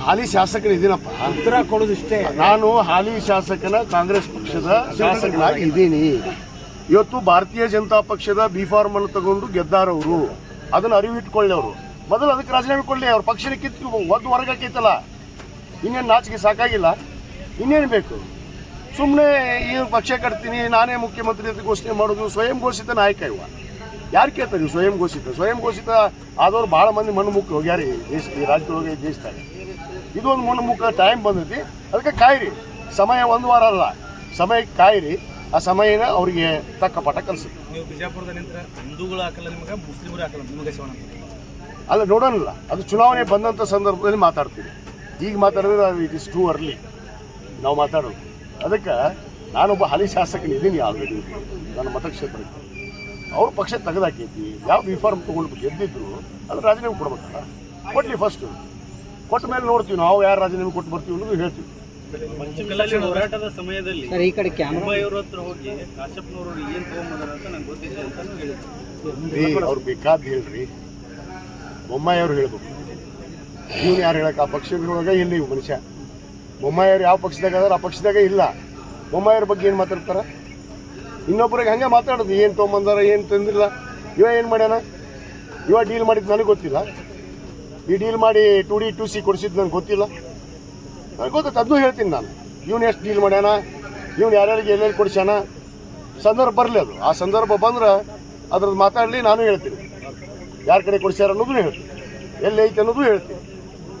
ಹಾಲಿ ಶಾಸಕರು ಇದೀನಪ್ಪ. ಉತ್ತರ ಕೊಡೋದಿಷ್ಟೇ. ನಾನು ಹಾಲಿ ಶಾಸಕನ ಕಾಂಗ್ರೆಸ್ ಪಕ್ಷದ ಶಾಸಕನಾಗಿ ಇದ್ದೀನಿ. ಇವತ್ತು ಭಾರತೀಯ ಜನತಾ ಪಕ್ಷದ ಬಿ ಫಾರ್ಮ್ ಅನ್ನು ತಗೊಂಡು ಗೆದ್ದಾರವರು. ಅದನ್ನ ಅವರು ಮೊದಲು ಅದಕ್ಕೆ ರಾಜೀನಾಮೆ ಕೊಡಲಿ ಅವ್ರ ಪಕ್ಷನ ಕಿತ್ತು ಒಂದು ವರ್ಗ ಹಾಕೈತಲ್ಲ ಇನ್ನೇನು ನಾಚಿಕೆ ಸಾಕಾಗಿಲ್ಲ. ಇನ್ನೇನು ಬೇಕು? ಸುಮ್ಮನೆ ಈ ಪಕ್ಷ ಕಟ್ತೀನಿ ನಾನೇ ಮುಖ್ಯಮಂತ್ರಿ ಅಂತ ಘೋಷಣೆ ಮಾಡೋದು ಸ್ವಯಂ ಘೋಷಿತ ನಾಯಕ ಇವ. ಯಾರು ಕೇಳ್ತಾರೆ? ನೀವು ಸ್ವಯಂ ಘೋಷಿತ. ಸ್ವಯಂ ಘೋಷಿತ ಆದವ್ರು ಭಾಳ ಮಂದಿ ಮಣ್ಣು ಮುಕ್ಕ ಹೋಗ್ಯಾರಿ. ದೇಶ ಈ ರಾಜ್ಯದೊಳಗೆ ದೇಶದಾಗ. ಇದೊಂದು ಮಣ್ಣು ಮುಕ್ಕ ಟೈಮ್ ಬಂದೈತಿ. ಅದಕ್ಕೆ ಕಾಯಿರಿ. ಸಮಯ ಒಂದು ವಾರ ಅಲ್ಲ. ಸಮಯ ಕಾಯಿರಿ. ಆ ಸಮಯನ ಅವರಿಗೆ ತಕ್ಕ ಪಾಠ ಕಲಿಸಿ ನೀವು ನಿಂತರ ಹಿಂದೂಗಳು ಹಾಕಲ್ಲ ನಿಮಗೆ ಮುಸ್ಲಿಮರು ಹಾಕಲ್ಲ ನಿಮಗೆ ಅಲ್ಲ ನೋಡೋಣಲ್ಲ. ಅದು ಚುನಾವಣೆ ಬಂದಂಥ ಸಂದರ್ಭದಲ್ಲಿ ಮಾತಾಡ್ತೀವಿ. ಈಗ ಮಾತಾಡಿದ್ರೆ ಅದು ಇಟ್ ಇಸ್ ಟೂ ಅರ್ಲಿ ನಾವು ಮಾತಾಡೋದು. ಅದಕ್ಕೆ ನಾನೊಬ್ಬ ಹಾಲಿ ಶಾಸಕನಿದ್ದೀನಿ ಆಲ್ರೆಡಿ. ನನ್ನ ಮತಕ್ಷೇತ್ರಕ್ಕೆ. ಅವ್ರ ಪಕ್ಷ ತೆಗೆದಾಕೈತಿ ಯಾವ ರಿಫಾರ್ಮ್ ತೊಗೊಂಡು ಗೆದ್ದಿದ್ರು ಅದು ರಾಜೀನಾಮೆ ಕೊಡ್ಬೇಕಲ್ಲ? ಕೊಡ್ಲಿ ಫಸ್ಟ್ ಕೊಟ್ಟ ಮೇಲೆ ನೋಡ್ತೀವಿ ನಾವು ಯಾರು ರಾಜೀನಾಮೆ ಕೊಟ್ಟು ಬರ್ತೀವಿ ಅನ್ನೋದು ಹೇಳ್ತೀವಿ. ಹೋರಾಟದ ಸಮಯದಲ್ಲಿ ಸರ್ ಈ ಕಡೆ ಕ್ಯಾಮ್ರಾ ಮುಂಬೈಯವ್ರ ಹತ್ರ ಹೋಗಿ ಕಾಶ್ಯಪ್ನವರು ಏನ್ ತಗೊಂಬಂದಾರ ಅಂತ ನಂಗೆ ಗೊತ್ತಿದೆ ಅಂತ ಹೇಳಿದ್ರು ರೀ ಅವ್ರು ಬೇಕಾದ್ ಹೇಳ್ರಿ. ಬೊಮ್ಮಾಯಿಯವ್ರು ಹೇಳ್ಬೇಕು. ನೀವು ಯಾರು ಹೇಳಕ್? ಆ ಪಕ್ಷದೊಳಗೆ ಇಲ್ಲ ಇವು ಮನುಷ್ಯ? ಬೊಮ್ಮಾಯಿಯವ್ರು ಯಾವ ಪಕ್ಷದಾಗ ಅದಾರ? ಆ ಪಕ್ಷದಾಗ ಇಲ್ಲ. ಬೊಮ್ಮಾಯಿಯವ್ರ ಬಗ್ಗೆ ಏನು ಮಾತಾಡ್ತಾರ? ಇನ್ನೊಬ್ಬರಿಗೆ ಹಂಗೆ ಮಾತಾಡೋದು, ಏನು ತೊಗೊಂಬಂದಾರ, ಏನು ತಂದಿಲ್ಲ. ಇವ ಏನು ಮಾಡ್ಯಾನ? ಇವ ಡೀಲ್ ಮಾಡಿದ್ದು ನನಗೆ ಗೊತ್ತಿಲ್ಲ. ಈ ಡೀಲ್ ಮಾಡಿ ಟು ಡಿ ಟು ಸಿ ಕೊಡಿಸಿದ್ದು ನನಗೆ ಗೊತ್ತಿಲ್ಲ. ನನಗೆ ಗೊತ್ತೈತೆ ಅದನ್ನೂ ಹೇಳ್ತೀನಿ ನಾನು. ಇವನು ಎಷ್ಟು ಡೀಲ್ ಮಾಡ್ಯಾನ? ಇವ್ನು ಯಾರ್ಯಾರಿಗೆ ಎಲ್ಲೆಲ್ಲಿ ಕೊಡಿಸ್ಯಾನ? ಸಂದರ್ಭ ಬರಲಿ ಅದು. ಆ ಸಂದರ್ಭ ಬಂದ್ರೆ ಅದ್ರದ್ದು ಮಾತಾಡಲಿ ನಾನು ಹೇಳ್ತೀನಿ. ಯಾರ ಕಡೆ ಕೊಡಿಸ್ಯಾರ ಅನ್ನೋದು ಹೇಳ್ತೀನಿ. ಎಲ್ಲಿ ಐತೆ ಅನ್ನೋದು ಹೇಳ್ತೀನಿ.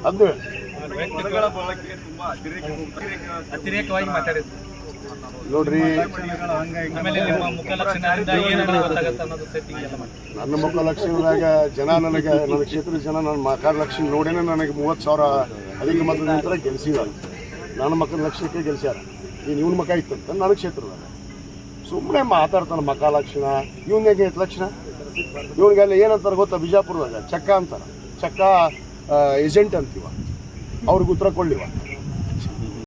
ಅದನ್ನು ಹೇಳ್ತೀನಿ. ನೋಡ್ರಿ. ನನ್ನ ಮುಖ ಲಕ್ಷಣದಾಗ ಜನ ನನಗೆ ನನ್ನ ಕ್ಷೇತ್ರದ ಜನ ನನ್ನ ಮಕ್ಕಳ ಲಕ್ಷಣ ನೋಡೇನೆ ನನಗೆ ಮೂವತ್ತು ಸಾವಿರ ಅಧಿಕ ಮತದ ನಂತರ ಗೆಲ್ಸಿದ ನನ್ನ ಮಕ್ಕಳ ಲಕ್ಷಕ್ಕೆ ಗೆಲ್ಸ್ಯಾರ. ನೀನು ಇವನ ಮಕ್ಕ ಇತ್ತಂತ ನನ್ನ ಕ್ಷೇತ್ರದಾಗ. ಸುಮ್ಮನೆ ಮಾತಾಡ್ತಾನೆ ಮಕ್ಕ ಲಕ್ಷಣ ಇವನ್ ಹೇಗೆ ಐತೆ ಲಕ್ಷಣ? ಇವನಿಗೆಲ್ಲ ಏನಂತಾರೆ ಗೊತ್ತಾ ಬಿಜಾಪುರದಾಗ? ಚಕ್ಕ ಅಂತಾರೆ. ಚಕ್ಕ ಏಜೆಂಟ್ ಅಂತೀವ. ಅವ್ರಿಗೆ ಉತ್ತರ ಕೊಡ್ಲಿವ.